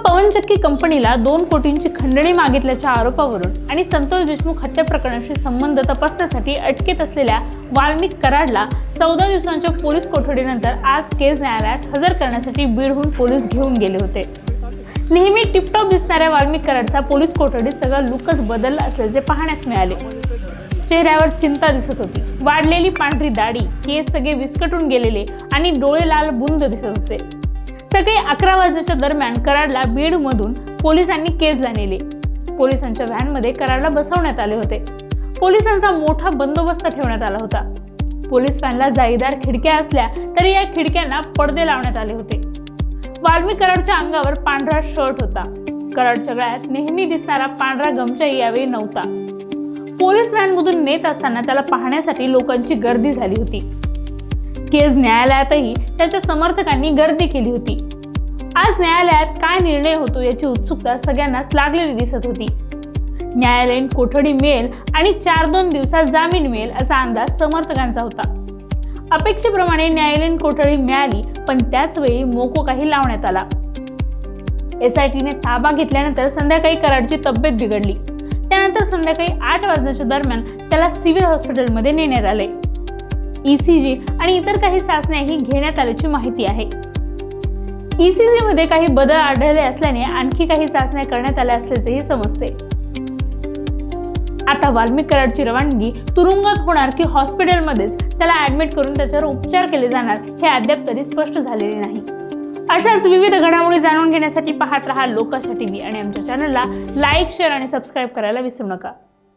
पवनचक्की कंपनीला दोन कोटींची खंडणी मागितल्याच्या आरोपावरून आणि संतोष देशमुख हत्या प्रकरणाशी संबंध तपासण्यासाठी अटकेत असलेल्या वाल्मिक कराडला चौदा दिवसांच्या पोलीस कोठडीनंतर आज केज न्यायालयात हजर करण्यासाठी बीडहून पोलीस घेऊन गेले होते. नेहमी टिपटॉप दिसणाऱ्या वाल्मिक कराडचा पोलीस कोठडीत सगळा लुकच बदलला असल्याचे पाहण्यास मिळाले. चेहऱ्यावर चिंता दिसत होती. वाढलेली पांढरी दाढी केस सगळे विस्कटून गेलेले आणि डोळे लाल बुंद दिसत होते. सकाळी अकरा वाजण्याच्या दरम्यान कराडला बीडमधून पोलिसांनी केजला नेले पोलिसांच्या व्हॅनमध्ये कराडला बसवण्यात आले होते. पोलिसांचा मोठा बंदोबस्त ठेवण्यात आला होता. पोलीस व्हॅनला जाळीदार खिडक्या असल्या तरी या खिडक्यांना पडदे लावण्यात आले होते. वाल्मी कराडच्या अंगावर पांढरा शर्ट होता. कराडच्या गळ्यात नेहमी दिसणारा पांढरा गमछा यावेळी नव्हता. पोलीस व्हॅनमधून नेत असताना त्याला पाहण्यासाठी लोकांची गर्दी झाली होती. केज न्यायालयातही त्याच्या समर्थकांनी गर्दी केली होती. आज न्यायालयात काय निर्णय होतो याची उत्सुकता सगळ्यांनाच लागलेली दिसत होती. न्यायालयीन कोठडी मिळेल आणि चार दोन दिवसात जामीन मिळेल असा अंदाज समर्थकांचा होता. अपेक्षेप्रमाणे न्यायालयीन कोठडी मिळाली पण त्याच वेळी मोको काही लावण्यात आला. एस आय ताबा घेतल्यानंतर संध्याकाळी कराडची तब्येत बिघडली. त्यानंतर संध्याकाळी आठ वाजण्याच्या दरम्यान त्याला सिव्हिल हॉस्पिटलमध्ये नेण्यात आले. ईसीजी आणि इतर काही चाचण्याही घेण्यात आल्याची माहिती आहे. ईसीजी मध्ये काही बदल आढळले असल्याने आणखी काही चाचण्या करण्यात आल्या असल्याचेही समजते. आता वाल्मिक कराडची रवानगी तुरुंगात होणार की हॉस्पिटलमध्येच त्याला ऍडमिट करून त्याच्यावर उपचार केले जाणार हे अद्याप तरी स्पष्ट झालेले नाही. अशाच विविध घडामोडी जाणून घेण्यासाठी पाहत रहा लोकाशा टीव्ही आणि आमच्या चॅनलला लाईक शेअर आणि सबस्क्राईब करायला विसरू नका.